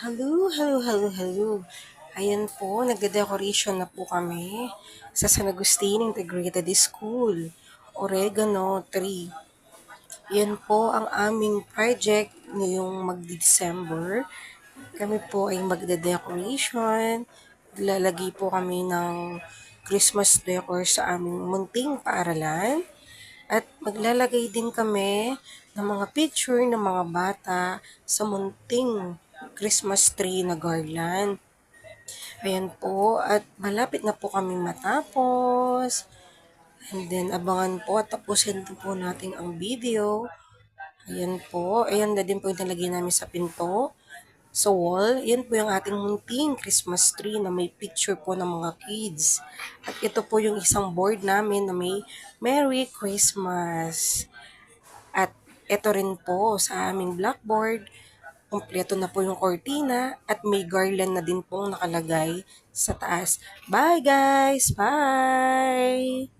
Hello, hello, hello, hello. Ayan po, nagde-decoration na po kami sa San Agustin Integrated School, Oregano 3. Yan po ang aming project ngayong magdi-December. Kami po ay magde-decoration. Lalagay po kami ng Christmas decor sa aming munting paaralan. At maglalagay din kami ng mga picture ng mga bata sa munting Christmas tree na garland. Ayan po, at malapit na po kami matapos. And then, abangan po at tapusin po natin ang video. Ayan po, ayan na din po yung nalagay namin sa pinto. Sa wall, yan po yung ating munting Christmas tree na may picture po ng mga kids. At ito po yung isang board namin na may Merry Christmas. At ito rin po sa aming blackboard, kompleto na po yung cortina at may garland na din pong nakalagay sa taas. Bye guys! Bye!